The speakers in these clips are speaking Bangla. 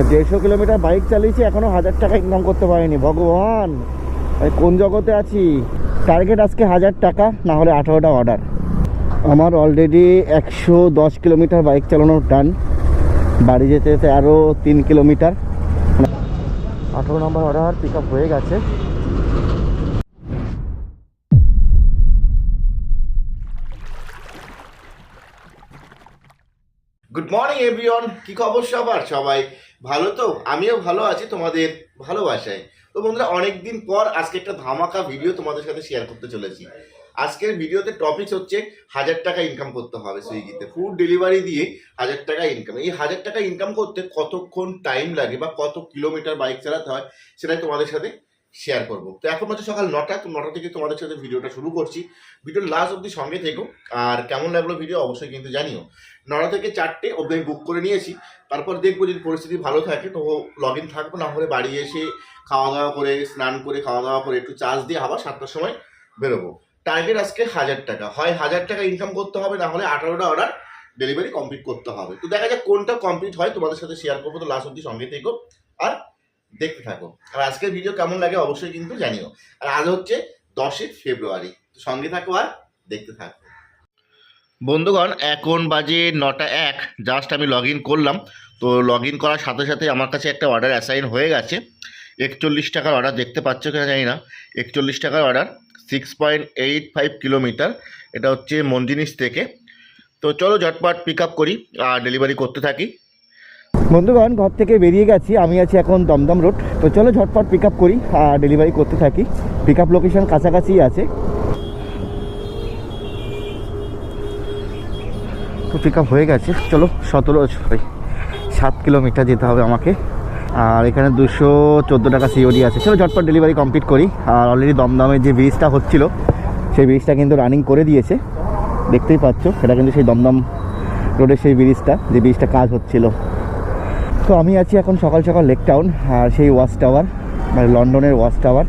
দেড়শো কিলোমিটার বাইক চালিয়েছি, এখনও হাজার টাকা ইনকাম করতে পারিনি, ভগবান। কোন জগতে আছি? টার্গেট আজকে হাজার টাকা, না হলে আঠারোটা অর্ডার আমার অলরেডি একশো দশ কিলোমিটার বাইক চালানোর টান বাড়ি যেতে যেতে আরও তিন কিলোমিটার। আঠেরো নম্বর অর্ডার পিক আপ হয়ে গেছে। গুড মর্নিং এভরিওয়ান কি খবর সবার? সবাই ভালো তো? আমিও ভালো আছি তোমাদের ভালোবাসায়। তো বন্ধুরা, অনেকদিন পর আজকে একটা ধামাকা ভিডিও তোমাদের সাথে শেয়ার করতে চলেছি। আজকের ভিডিওতে টপিক হচ্ছে হাজার টাকা ইনকাম করতে হবে সুইগিতে। ফুড ডেলিভারি দিয়ে হাজার টাকা ইনকাম এই হাজার টাকা ইনকাম করতে কতক্ষণ টাইম লাগে বা কত কিলোমিটার বাইক চালাতে হয় সেটাই তোমাদের সাথে শেয়ার করব। তো এখন হচ্ছে সকাল নটা, তো নটা থেকে তোমাদের সাথে ভিডিওটা শুরু করছি। ভিডিওর লাস্ট অব্দি সঙ্গে থেকো। আর কেমন লাগল ভিডিও অবশ্যই কিন্তু জানিও। নটা থেকে চারটে অব্দি আমি বুক করে নিয়েছি। তারপর দেখব যদি পরিস্থিতি ভালো থাকে, তো লগ ইন থাকব, না হলে বাড়ি এসে খাওয়া দাওয়া করে, স্নান করে খাওয়া দাওয়া করে একটু চার্জ দিয়ে আবার সাতটার সময় বেরোবো। টার্গেট আজকে হাজার টাকা। হয় হাজার টাকা ইনকাম করতে হবে, না হলে আঠারোটা অর্ডার ডেলিভারি কমপ্লিট করতে হবে। তো দেখা যাক কোনটা কমপ্লিট হয়, তোমাদের সাথে শেয়ার করব, তো লাস্ট অব্দি সঙ্গে থেকো আর দেখতে থাকো। আর আজকের ভিডিও কেমন লাগে অবশ্যই কিন্তু জানিও। আর আজ হচ্ছে দশই ফেব্রুয়ারি, তো সঙ্গে থাকো আর দেখতে থাকো। বন্ধুগণ, এখন বাজে নটা এক জাস্ট আমি লগ করলাম। তো লগ করার সাথে সাথে আমার কাছে একটা অর্ডার অ্যাসাইন হয়ে গেছে। একচল্লিশ টাকার অর্ডার দেখতে পাচ্ছ কিনা জানি না। একচল্লিশ টাকার order six point eight five kilometre এটা হচ্ছে মন্দিনিস থেকে। তো চলো ঝটপট পিক আপ করি আর ডেলিভারি করতে থাকি। বন্ধুগণ, ঘর থেকে বেরিয়ে গেছি, আমি আছি এখন দমদম রোড তো চলো ঝটপট পিক আপ করি আর ডেলিভারি করতে থাকি। পিক আপ লোকেশন কাছাকাছি আছে। তো পিক হয়ে গেছে। চলো, সতেরো সরি সাত কিলোমিটার যেতে হবে আমাকে। আর এখানে দুশো চোদ্দ টাকা সিওডি আছে। চলো, ঝটপট ডেলিভারি কমপ্লিট করি। আর অলরেডি দমদমের যে ব্রিজটা হচ্ছিল, সেই ব্রিজটা কিন্তু রানিং করে দিয়েছে। দেখতেই পাচ্ছ, সেটা কিন্তু সেই দমদম রোডের সেই ব্রিজটা যে ব্রিজটা কাজ হচ্ছিল। তো আমি আছি এখন সকাল সকাল লেক টাউন আর সেই ওয়াচ টাওয়ার মানে লন্ডনের ওয়াচ টাওয়ার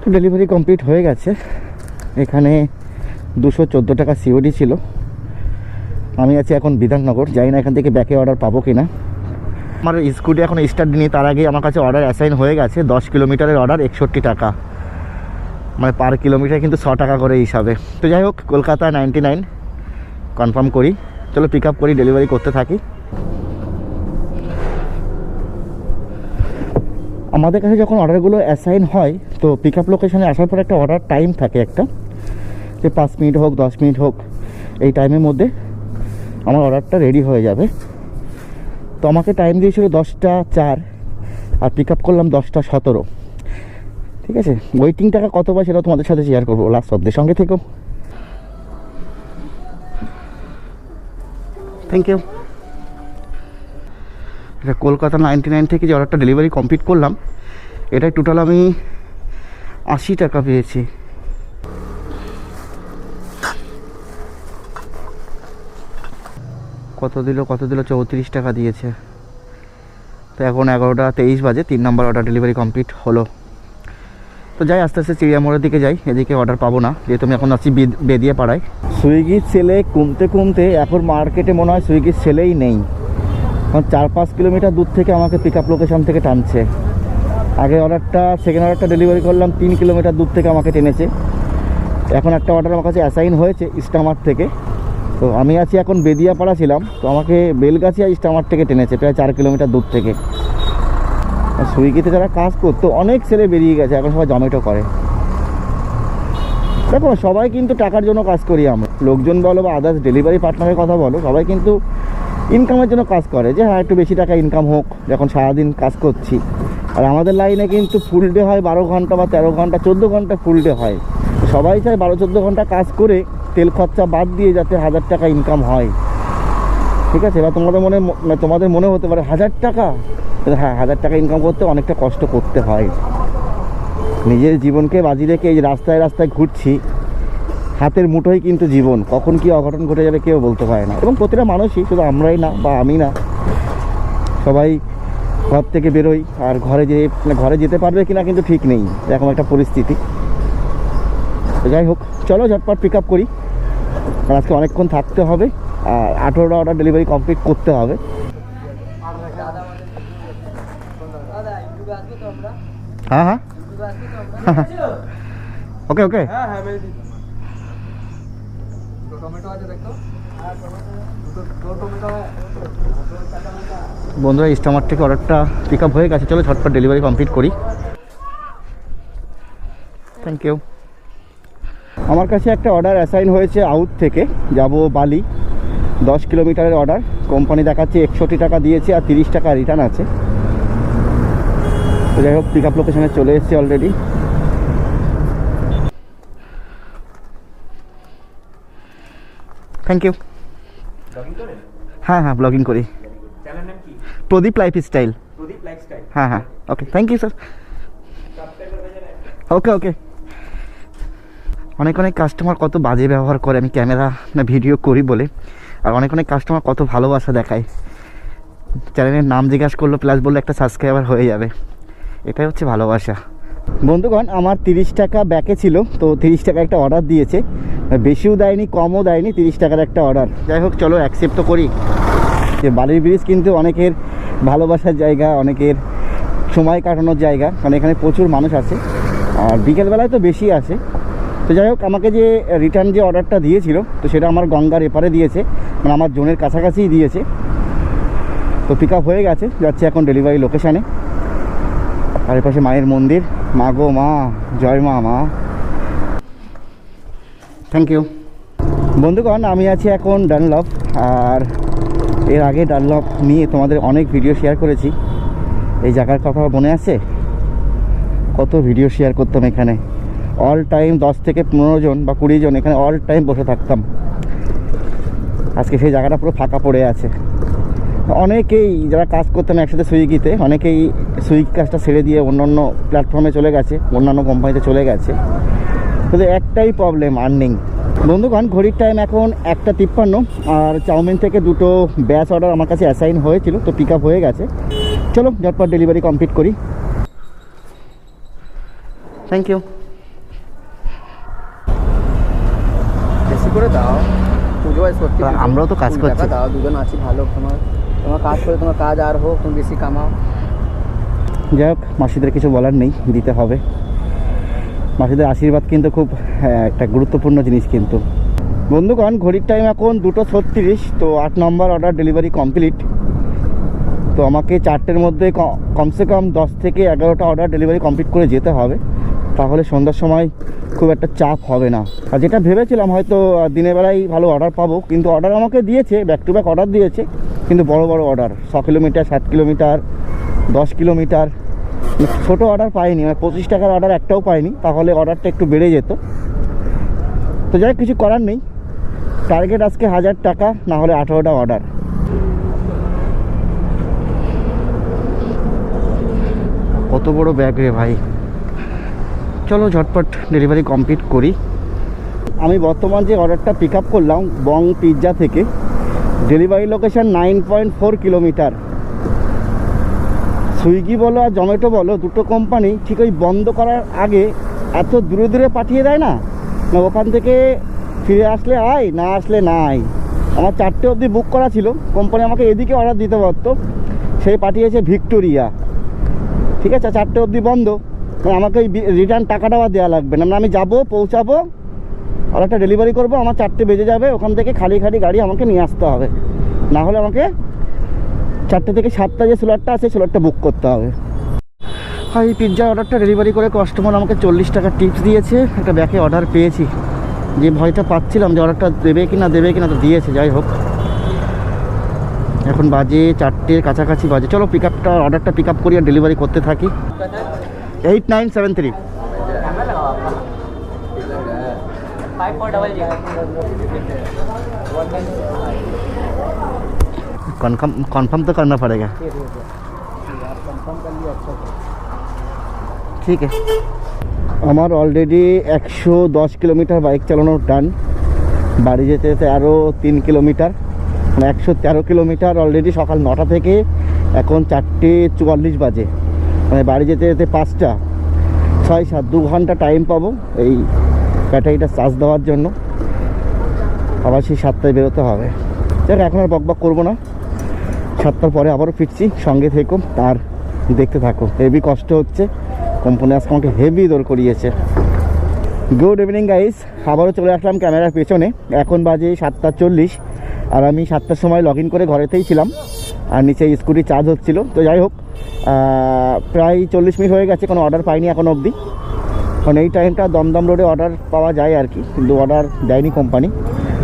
তো ডেলিভারি কমপ্লিট হয়ে গেছে। এখানে দুশো চোদ্দ টাকা সিওডি ছিল। আমি আছি এখন বিধাননগর। জানি না এখান থেকে ব্যাকে অর্ডার পাবো কি না আমার স্কুটি এখন স্টার্ট দিনি তার আগে আমার কাছে অর্ডার অ্যাসাইন হয়ে গেছে। দশ কিলোমিটারের অর্ডার একষট্টি টাকা। মানে পার কিলোমিটার কিন্তু ছ টাকা করে হিসাবে। তো যাই হোক, কলকাতা নাইনটি নাইন কনফার্ম করি। চলো পিক আপ করি ডেলিভারি করতে থাকি। আমাদের কাছে যখন অর্ডারগুলো অ্যাসাইন হয়, তো পিক আপ লোকেশনে আসার পর একটা অর্ডার টাইম থাকে একটা। যে পাঁচ মিনিট হোক, দশ মিনিট হোক, এই টাইমের মধ্যে আমার অর্ডারটা রেডি হয়ে যাবে। তো আমাকে টাইম দিয়েছিল দশটা চার, আর পিক আপ করলাম দশটা সতেরো। ঠিক আছে? ওয়েটিং টাকা কত পায় সেটাও তোমাদের সাথে শেয়ার করব লাস্ট অব্দের সঙ্গে থেকেও থ্যাংক ইউ এটা কলকাতা নাইনটি নাইন থেকে যে অর্ডারটা ডেলিভারি কমপ্লিট করলাম, এটাই টোটাল আমি আশি টাকা পেয়েছি। কত দিল কত দিল? চৌত্রিশ টাকা দিয়েছে। তো এখন এগারোটা তেইশ বাজে, তিন নম্বর অর্ডার ডেলিভারি কমপ্লিট হলো। তো যাই, আস্তে আস্তে চিড়িয়ামোড়ের দিকে যাই, এদিকে অর্ডার পাবো না, যেহেতু আমি এখন আছি বেদ- বেদিয়ে পাড়ায়। সুইগির ছেলে কমতে কমতে এখন মার্কেটে মনে হয় সুইগির ছেলেই নেই। এখন চার পাঁচ কিলোমিটার দূর থেকে আমাকে পিক আপ লোকেশন থেকে টানছে। আগে অর্ডারটা সেকেন্ড অর্ডারটা ডেলিভারি করলাম, তিন কিলোমিটার দূর থেকে আমাকে টেনেছে। এখন একটা অর্ডার আমার কাছে অ্যাসাইন হয়েছে, ইস্টামার থেকে। তো আমি আছি এখন বেদিয়াপাড়া ছিলাম, তো আমাকে বেলগাছিয়া স্টামার থেকে টেনেছে, প্রায় চার কিলোমিটার দূর থেকে। সুইগিতে যারা কাজ করতো, অনেক ছেলে বেরিয়ে গেছে, এখন সবাই জমেটো করে। দেখো, সবাই কিন্তু টাকার জন্য কাজ করি আমরা। লোকজন বলো বা আদার্স ডেলিভারি পার্টনারের কথা বলো, সবাই কিন্তু ইনকামের জন্য কাজ করে। যে হ্যাঁ একটু বেশি টাকা ইনকাম হোক, যখন সারাদিন কাজ করছি। আর আমাদের লাইনে কিন্তু ফুল ডে হয় বারো ঘণ্টা বা তেরো ঘণ্টা, চোদ্দ ঘণ্টা ফুল ডে হয়। সবাই চায় বারো চোদ্দ ঘণ্টা কাজ করে তেল খরচা বাদ দিয়ে যাতে হাজার টাকা ইনকাম হয়। ঠিক আছে? এবার তোমাদের মনে ম- তোমাদের মনে হতে পারে, হাজার টাকা? হ্যাঁ হাজার টাকা ইনকাম করতে অনেকটা কষ্ট করতে হয়। নিজের জীবনকে বাজি রেখে এই রাস্তায় রাস্তায় ঘুরছি, হাতের মুঠোই কিন্তু জীবন। কখন কি অঘটন ঘটে যাবে কেউ বলতে পারে না। এবং প্রতিটা মানুষই শুধু আমরাই না, বা আমি না, সবাই ঘর থেকে বেরোই, আর ঘরে যে মানে ঘরে যেতে পারবে কিনা কিন্তু ঠিক নেই। এরকম একটা পরিস্থিতি। যাই হোক, চলো ঝটপট পিক আপ করি। কারণ আজকে অনেকক্ষণ থাকতে হবে আর আঠেরোটা অর্ডার ডেলিভারি কমপ্লিট করতে হবে। হ্যাঁ হ্যাঁ। ওকে ওকে বন্ধুরা ইস্টামার থেকে অর্ডারটা পিক আপ হয়ে গেছে। চলো ছটপট ডেলিভারি কমপ্লিট করি। থ্যাংক ইউ আমার কাছে একটা অর্ডার অ্যাসাইন হয়েছে আউট থেকে। যাব বালি। দশ কিলোমিটারের অর্ডার কোম্পানি দেখাচ্ছে একষট্টি টাকা দিয়েছে আর তিরিশ টাকা রিটার্ন আছে। তো যাই হোক পিক আপ লোকেশনে চলে এসেছি অলরেডি থ্যাংক ইউ হ্যাঁ হ্যাঁ ব্লগিং করি। প্রদীপ লাইফ স্টাইল হ্যাঁ হ্যাঁ। Okay thank you sir okay okay অনেক অনেক কাস্টমার কত বাজে ব্যবহার করে, আমি ক্যামেরা না ভিডিও করি বলে। আর অনেক অনেক কাস্টমার কত ভালোবাসা দেখায়। চ্যানেলের নাম জিজ্ঞাসা করল প্লাস বলল একটা সাবস্ক্রাইবার হয়ে যাবে। এটাই হচ্ছে ভালোবাসা। বন্ধুগণ, আমার তিরিশ টাকা ব্যাকে ছিল, তো তিরিশ টাকা একটা অর্ডার দিয়েছে। বেশিও দেয়নি, কমও দেয়নি, তিরিশ টাকার একটা অর্ডার যাই হোক, চলো অ্যাকসেপ্ট তো করি। যে বালির ব্রিজ কিন্তু অনেকের ভালোবাসার জায়গা, অনেকের সময় কাটানোর জায়গা, কারণ এখানে প্রচুর মানুষ আছে। আর বিকেলবেলায় তো বেশি আসে। তো যাই হোক, আমাকে যে রিটার্ন যে অর্ডারটা দিয়েছিল, তো সেটা আমার গঙ্গার এপারে দিয়েছে। মানে আমার জোনের কাছাকাছিই দিয়েছে। তো পিক হয়ে গেছে, যাচ্ছে এখন ডেলিভারি লোকেশানে আর এপাশে মায়ের মন্দির। মা গো মা, জয় মা মা। থ্যাংক ইউ বন্ধুগণ, আমি আছি এখন ডানলভ আর এর আগে ডানলভ নিয়ে তোমাদের অনেক ভিডিও শেয়ার করেছি। এই জায়গার কথা মনে আছে? কত ভিডিও শেয়ার করতাম এখানে? অল টাইম দশ থেকে পনেরো জন বা কুড়ি জন এখানে অল টাইম বসে থাকতাম। আজকে সেই জায়গাটা পুরো ফাঁকা পড়ে আছে। অনেকেই যারা কাজ করতাম একসাথে সুইগিতে, অনেকেই সুইগি কাজটা ছেড়ে দিয়ে অন্য অন্য প্ল্যাটফর্মে চলে গেছে, অন্যান্য কোম্পানিতে চলে গেছে। শুধু একটাই প্রবলেম আর্নিং বন্ধুগণ, ঘড়ির টাইম এখন একটা তিপ্পান্ন, আর চাউমিন থেকে দুটো ব্যাচ অর্ডার আমার কাছে অ্যাসাইন হয়েছিল, তো পিক হয়ে গেছে। চলো, ঝটপট ডেলিভারি কমপ্লিট করি। থ্যাংক ইউ করে দাও। পুজো সত্যি তা আমরাও তো কাজ করছি। দাও দুজন আছি ভালো। তোমার তোমার কাজ করে তোমার কাজ আর হোক তুমি বেশি কামাও। যাই হোক মাসিদের কিছু বলার নেই দিতে হবে। মাসিদের আশীর্বাদ কিন্তু খুব হ্যাঁ, একটা গুরুত্বপূর্ণ জিনিস কিন্তু। বন্ধুগণ ঘড়ির টাইম এখন দুটো ছত্রিশ তো আট নম্বর অর্ডার ডেলিভারি কমপ্লিট তো আমাকে চারটের মধ্যে কমসে কম দশ থেকে এগারোটা অর্ডার ডেলিভারি কমপ্লিট করে যেতে হবে। তাহলে সন্ধ্যার সময় খুব একটা চাপ হবে না। আর যেটা ভেবেছিলাম হয়তো দিনের বেলায় ভালো অর্ডার পাবো, কিন্তু অর্ডার আমাকে দিয়েছে ব্যাক টু ব্যাক অর্ডার দিয়েছে, কিন্তু বড় বড় অর্ডার ছ কিলোমিটার, সাত কিলোমিটার, দশ কিলোমিটার ছোটো অর্ডার পাইনি মানে পঁচিশ টাকার অর্ডার একটাও পাইনি, তাহলে অর্ডারটা একটু বেড়ে যেত। তো যাই কিছু করার নেই। টার্গেট আজকে হাজার টাকা, না হলে আঠারোটা অর্ডার কত বড় ব্যাগ রে ভাই। চলো ঝটপট ডেলিভারি কমপ্লিট করি। আমি বর্তমান যে অর্ডারটা পিক আপ করলাম বং পিৎজা থেকে delivery location nine point four kilometre Swiggy বলো আর জোম্যাটো বলো, দুটো কোম্পানি ঠিক ওই বন্ধ করার আগে এত দূরে দূরে পাঠিয়ে দেয় না? না, ওখান থেকে ফিরে আসলে আয়, না আসলে নাই। আমার চারটে অবধি বুক করা ছিল কোম্পানি আমাকে এদিকে অর্ডার দিতে পারতো। সেই পাঠিয়েছে ভিক্টোরিয়া। ঠিক আছে, চারটে অবধি বন্ধ। আমাকে ওই রিটার্ন টাকাটাও আর দেওয়া লাগবে না। মানে আমি যাব, পৌঁছাবো, আর একটা ডেলিভারি করব, আমার চারটে বেজে যাবে, ওখান থেকে খালি খালি গাড়ি আমাকে নিয়ে আসতে হবে। না হলে আমাকে চারটে থেকে সাতটা যে স্লটটা আছে স্লটটা বুক করতে হবে। আর এই পিৎজা অর্ডারটা ডেলিভারি করে কাস্টমার আমাকে চল্লিশ টাকা টিপস দিয়েছে। একটা ব্যাকে অর্ডার পেয়েছি। যে ভয়টা পাচ্ছিলাম যে অর্ডারটা দেবে কি না দেবে কি না তো দিয়েছে, যাই হোক। এখন বাজে চারটের কাছাকাছি বাজে। চলো পিক আপটা অর্ডারটা পিক আপ করি আর ডেলিভারি করতে থাকি। eight nine seven three five four double confirm confirm तो करना पड़ेगा कंफर्म कर लिया अच्छा ঠিক আছে আমার অলরেডি একশো দশ কিলোমিটার বাইক চালানোর টান বাড়ি যেতে যেতে আরও তিন কিলোমিটার মানে একশো তেরো কিলোমিটার অলরেডি সকাল নটা থেকে এখন চারটে চুয়াল্লিশ বাজে মানে বাড়ি যেতে যেতে পাঁচটা, ছয়, সাত, দু ঘণ্টা টাইম পাবো এই ব্যাটারিটা চার্জ দেওয়ার জন্য। আবার সেই সাতটায় বেরোতে হবে। দেখ এখন আর বকবক করব না। সাতটার পরে আবারও ফিরছি, সঙ্গে থেকো, আর দেখতে থাকো। হেভি কষ্ট হচ্ছে। কোম্পানি আজকে আমাকে হেভি দৌড় করিয়েছে। গুড ইভিনিং গাইস আবারও চলে আসলাম ক্যামেরার পেছনে। এখন বাজে সাতটা চল্লিশ, আর আমি সাতটার সময় লগ করে ঘরেতেই ছিলাম। আর নিচে স্কুটি চার্জ হচ্ছিল। তো যাই হোক প্রায় চল্লিশ মিনিট হয়ে গেছে, কোনো অর্ডার পাইনি এখন অবধি। কারণ এই টাইমটা দমদম রোডে অর্ডার পাওয়া যায় আর কি, কিন্তু অর্ডার দেয়নি কোম্পানি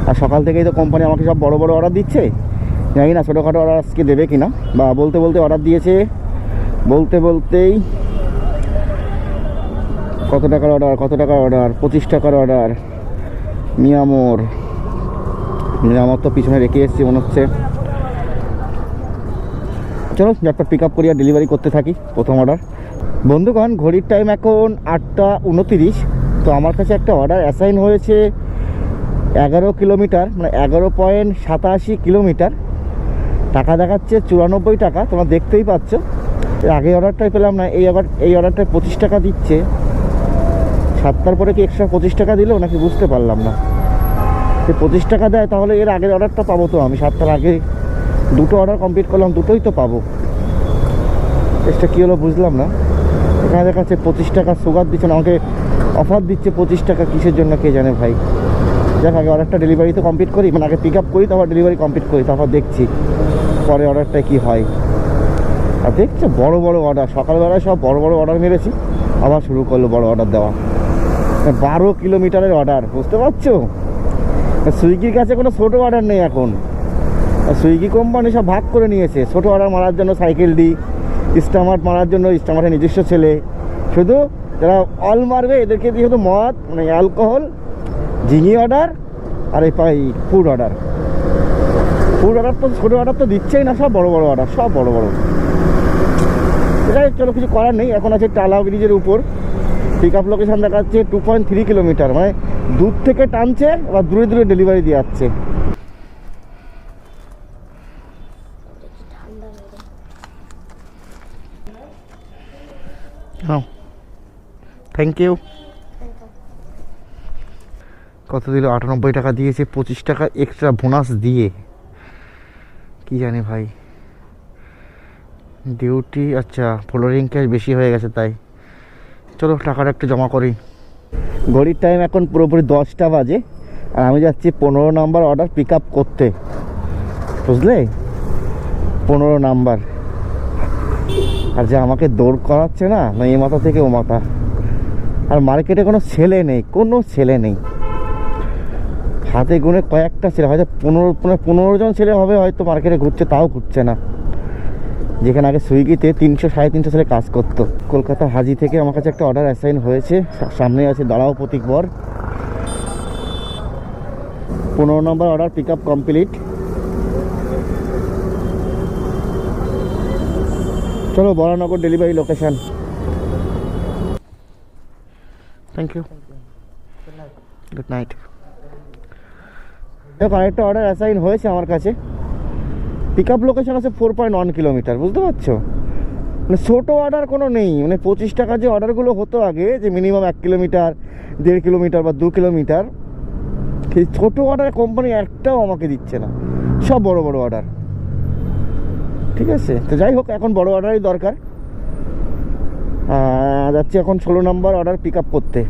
আর সকাল থেকেই তো কোম্পানি আমাকে সব বড় বড় অর্ডার দিচ্ছে। জানি না ছোটোখাটো অর্ডার আজকে দেবে কি না বা বলতে বলতে অর্ডার দিয়েছে। বলতে বলতেই কত টাকার অর্ডার কত টাকার অর্ডার পঁচিশ টাকার অর্ডার মিয়ামোর। মিয়ামোর তো পিছনে রেখে এসেছি, মনে হচ্ছে। চলো ঝটপট পিক আপ করি আর ডেলিভারি করতে থাকি, প্রথম অর্ডার বন্ধুগণ, ঘড়ির টাইম এখন আটটা উনতিরিশ, তো আমার কাছে একটা অর্ডার অ্যাসাইন হয়েছে এগারো কিলোমিটার মানে এগারো পয়েন্ট সাতাশি কিলোমিটার। টাকা দেখাচ্ছে চুরানব্বই টাকা, তোমরা দেখতেই পাচ্ছ। আগে অর্ডারটাই পেলাম না, এই অর্ডার এই অর্ডারটায় পঁচিশ টাকা দিচ্ছে। সাতটার পরে কি এক্সট্রা পঁচিশ টাকা দিলো নাকি বুঝতে পারলাম না। যে পঁচিশ টাকা দেয় তাহলে এর আগের অর্ডারটা পাবো তো আমি, সাতটার আগে দুটো অর্ডার কমপ্লিট করলাম, দুটোই তো পাবো। চেষ্টা কী হলো বুঝলাম না। এখানে দেখাচ্ছে পঁচিশ টাকা সুগার দিচ্ছে, না, আমাকে অফার দিচ্ছে পঁচিশ টাকা, কিসের জন্য কে জানে ভাই। দেখ আগে অর্ডারটা ডেলিভারি তো কমপ্লিট করি মানে আগে পিক আপ করি, তারপর ডেলিভারি কমপ্লিট করি, তারপর দেখছি পরে অর্ডারটা কি হয়। আর দেখছ, বড় বড় অর্ডার সকালবেলায় সব বড় বড় অর্ডার মেরেছি, আবার শুরু করল বড় অর্ডার দেওয়া। বারো কিলোমিটারের অর্ডার বুঝতে পারছ? সুইগির কাছে কোনো ছোটো অর্ডার নেই এখন। সুইগি কোম্পানি সব ভাগ করে নিয়েছে। ছোটো অর্ডার মারার জন্য সাইকেল ডি, স্টামার্ট মারার জন্য স্টামার্টের নিজস্ব ছেলে। শুধু যারা অল মারবে, এদেরকে দিয়ে শুধু মদ মানে অ্যালকোহল ঝিঙি অর্ডার, আর এই pie food order. Food order তো, ছোটো অর্ডার তো দিচ্ছেই না, সব বড় বড় অর্ডার, সব বড় বড়। যাই চলো, কিছু করার নেই, এখন আছে টালা ব্রিজের উপর। পিক আপ লোকেশান দেখাচ্ছে টু পয়েন্ট থ্রি কিলোমিটার মানে দূর থেকে টানছে, আবার দূরে দূরে ডেলিভারি দিয়ে যাচ্ছে হ্যাঁ থ্যাংক ইউ কত দিল? আটানব্বই টাকা দিয়েছে পঁচিশ টাকা এক্সট্রা বোনাস দিয়ে। কি জানি ভাই। ডিউটি আচ্ছা ফ্লোরিং ক্যাশ বেশি হয়ে গেছে তাই। চলো টাকাটা একটু জমা করি। ঘড়ির টাইম এখন পুরোপুরি দশটা বাজে। আর আমি যাচ্ছি পনেরো নাম্বার অর্ডার পিক আপ করতে। বুঝলে? পনেরো নাম্বার। আর যে আমাকে দৌড় করাচ্ছে না না এই মাথা থেকে ও মাথা। আর মার্কেটে কোনো ছেলে নেই, কোনো ছেলে নেই। হাতে গুনে কয়েকটা ছেলে, হয়তো পনেরো পনেরো জন ছেলে হবে হয়তো মার্কেটে ঘুরছে, তাও ঘুরছে না। যেখানে আগে সুইগিতে তিনশো, সাড়ে তিনশো ছেলে কাজ করতো। কলকাতা হাজি থেকে আমার কাছে একটা অর্ডার অ্যাসাইন হয়েছে সামনে আছে দাঁড়াও প্রতীক বর। পনেরো নম্বর অর্ডার পিক আপ কমপ্লিট চলো Baranagar delivery location thank you good night দেখো আরেকটা অর্ডার অ্যাসাইন হয়েছে আমার কাছে। পিক আপ লোকেশন আছে ফোর পয়েন্ট ওয়ান কিলোমিটার বুঝতে পারছ? মানে ছোটো অর্ডার কোনো নেই। মানে পঁচিশ টাকা যে অর্ডারগুলো হতো আগে যে মিনিমাম এক কিলোমিটার দেড় কিলোমিটার বা দু কিলোমিটার সেই ছোটো অর্ডার কোম্পানি একটাও আমাকে দিচ্ছে না। সব বড় বড় অর্ডার ঠিক আছে? তো যাই হোক এখন বড় অর্ডারই দরকার। যাচ্ছি এখন ষোলো নম্বর অর্ডার পিক করতে।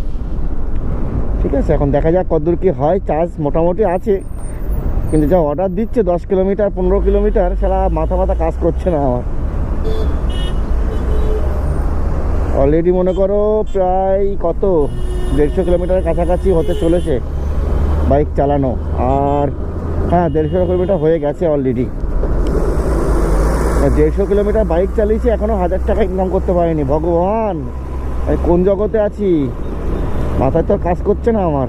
ঠিক আছে, এখন দেখা যাক কতদূর কি হয়। চার্জ মোটামুটি আছে, কিন্তু যা অর্ডার দিচ্ছে দশ কিলোমিটার, পনেরো কিলোমিটার, সেটা মাথা মাথা কাজ করছে না আমার। অলরেডি মনে করো প্রায় কত? দেড়শো কিলোমিটারের কাছাকাছি হতে চলেছে বাইক চালানো। আর হ্যাঁ দেড়শো কিলোমিটার হয়ে গেছে অলরেডি দেড়শো কিলোমিটার বাইক চালিয়েছি এখনও হাজার টাকা ইনকাম করতে পারিনি। ভগবান! কোন জগতে আছি? মাথায় তো কাজ করছে না আমার।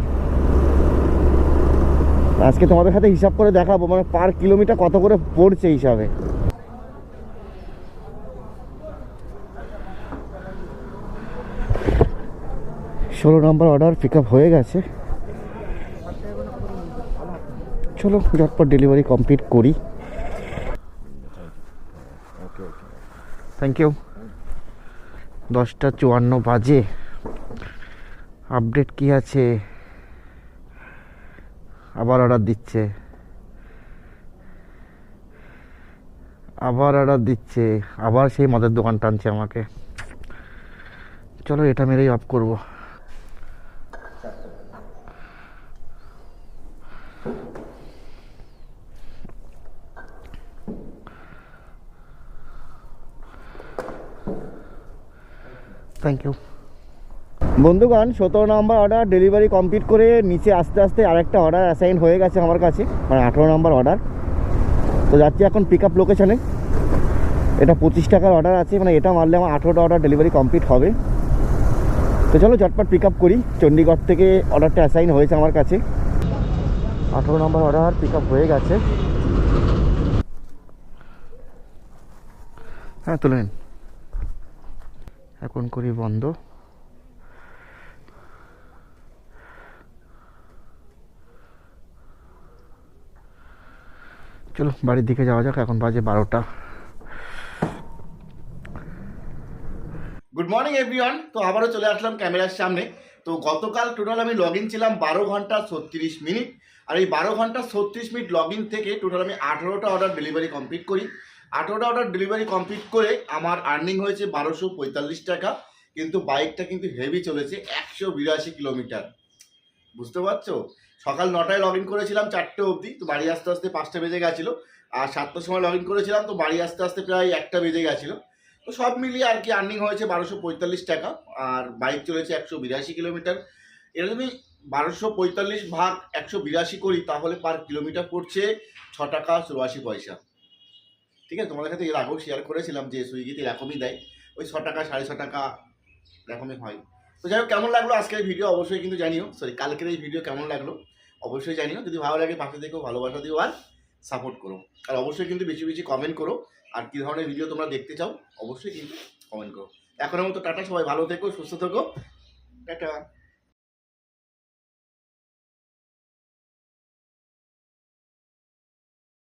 আজকে তোমাদের সাথে হিসাব করে দেখাবো মানে পার কিলোমিটার কত করে পড়ছে হিসাবে। ষোলো নম্বর অর্ডার পিক হয়ে গেছে। চলো, ঝটপট ডেলিভারি কমপ্লিট করি। থ্যাংক ইউ দশটা চুয়ান্ন বাজে। আপডেট কি আছে? আবার অর্ডার দিচ্ছে। আবার অর্ডার দিচ্ছে। আবার সেই মদের দোকান টানছে আমাকে। চলো এটা মেরেই অফ করব। থ্যাংক ইউ বন্ধুগণ সতেরো নম্বর অর্ডার ডেলিভারি কমপ্লিট করে নিচে আস্তে আস্তে আরেকটা অর্ডার অ্যাসাইন হয়ে গেছে আমার কাছে মানে আঠেরো নম্বর অর্ডার তো যাচ্ছি এখন পিক আপ লোকেশনে এটা পঁচিশ টাকার অর্ডার আছে মানে এটা মারলে আমার আঠেরোটা অর্ডার ডেলিভারি কমপ্লিট হবে। তো চলো ঝটপট পিক আপ করি চণ্ডীগড় থেকে অর্ডারটা অ্যাসাইন হয়েছে আমার কাছে। আঠেরো নম্বর অর্ডার পিক আপ হয়ে গেছে। হ্যাঁ তুলে নিন। এখন করি বন্ধ। চলো বাড়ির দিকে যাওয়া যাক, এখন বাজে বারোটা। গুড মর্নিং এভরিওয়ান তো আবারও চলে আসলাম ক্যামেরার সামনে। তো গতকাল টোটাল আমি লগ ইন ছিলাম বারো ঘণ্টা ছত্রিশ মিনিট। আর এই বারো ঘণ্টা ছত্রিশ মিনিট লগ ইন থেকে টোটাল আমি আঠেরোটা অর্ডার ডেলিভারি কমপ্লিট করি। আঠেরোটা অর্ডার ডেলিভারি কমপ্লিট করে আমার আর্নিং হয়েছে বারোশো পঁয়তাল্লিশ টাকা, কিন্তু বাইকটা কিন্তু হেভি চলেছে একশো বিরাশি কিলোমিটার বুঝতে পারছ? সকাল নটায় লগ ইন করেছিলাম চারটে অবধি, তো বাড়ি আসতে আসতে পাঁচটা বেজে গেছিল। আর সাতটার সময় লগ ইন করেছিলাম, তো বাড়ি আসতে আসতে প্রায় একটা বেজে গেছিল। তো সব মিলিয়ে আর কি আর্নিং হয়েছে বারোশো পঁয়তাল্লিশ টাকা, আর বাইক চলেছে একশো বিরাশি কিলোমিটার এটা যদি বারোশো পঁয়তাল্লিশ ভাগ একশো বিরাশি করি, তাহলে পার কিলোমিটার পড়ছে ছ টাকা চুরাশি পয়সা। ঠিক আছে? তোমাদের সাথে এর আগেও শেয়ার করেছিলাম যে সুইগিতে এরকমই দেয়। ওই ছ টাকা, সাড়ে ছ টাকা এরকমই হয়। তো যাই হোক, কেমন লাগল আজকের ভিডিও অবশ্যই কিন্তু জানিও। সরি কালকের এই ভিডিও কেমন লাগল? অবশ্যই জানিও। যদি ভালো লাগে, পাশে দেখো ভালোবাসা দিও আর সাপোর্ট করো। আর অবশ্যই কিন্তু বেশি বেশি কমেন্ট করো। আর কী ধরনের ভিডিও তোমরা দেখতে চাও, অবশ্যই কিন্তু কমেন্ট করো। এখনের মতো টাটা, সবাই ভালো থেকো, সুস্থ থেকো। টাটা।